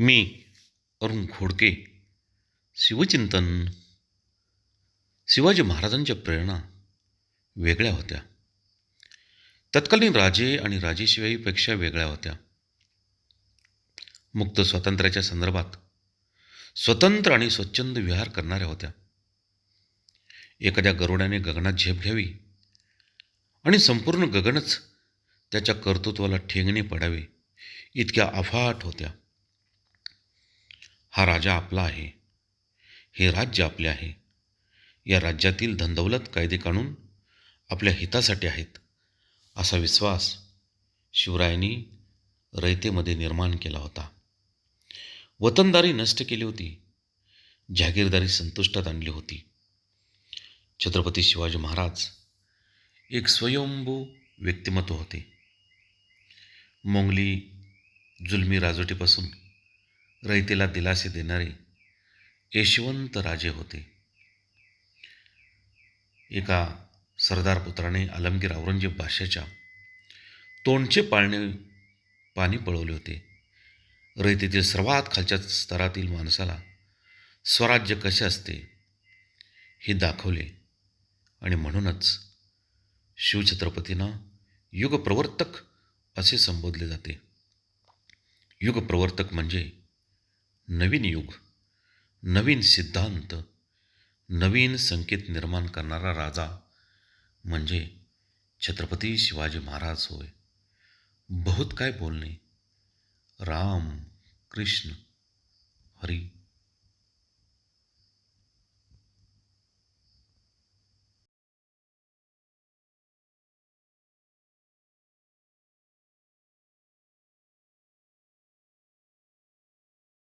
मी अरुण खोडके. शिवचिंतन. शिवाजी महाराजांच्या प्रेरणा वेगळ्या होत्या. तत्कालीन राजे आणि राजेशिवाईपेक्षा वेगळ्या होत्या. मुक्त स्वातंत्र्याच्या संदर्भात स्वतंत्र आणि स्वच्छंद विहार करणाऱ्या होत्या. एखाद्या गरुडाने गगनात झेप घ्यावी आणि संपूर्ण गगनच त्याच्या कर्तृत्वाला ठेंगणे पडावे इतक्या अफाट होत्या. हा राजा आपला आहे. हे राज्य आपले आहे. या राज्यातील धंदौलत कायदे काढून आपल्या हितासाठी आहेत असा विश्वास शिवरायांनी रयतेमध्ये निर्माण केला होता. वतनदारी नष्ट केली होती. जागीरदारी संतुष्टात आणली होती. छत्रपती शिवाजी महाराज एक स्वयंभू व्यक्तिमत्व होते. मोंगली जुलमी राजवटीपासून रयतेला दिलासे देणारे यशवंत राजे होते. एका सरदार पुत्राने आलमगीर औरंगजेब बादशाच्या तोंडचे पाळणे पाणी पळवले होते. रयतेतील सर्वात खालच्या स्तरातील माणसाला स्वराज्य कसे असते हे दाखवले आणि म्हणूनच शिवछत्रपतींना युगप्रवर्तक असे संबोधले जाते. युगप्रवर्तक म्हणजे नवीन युग नवीन सिद्धांत नवीन संकेत निर्माण करणारा राजा म्हणजे छत्रपती शिवाजी महाराज होय. बहुत काय बोलणे. राम कृष्ण हरी.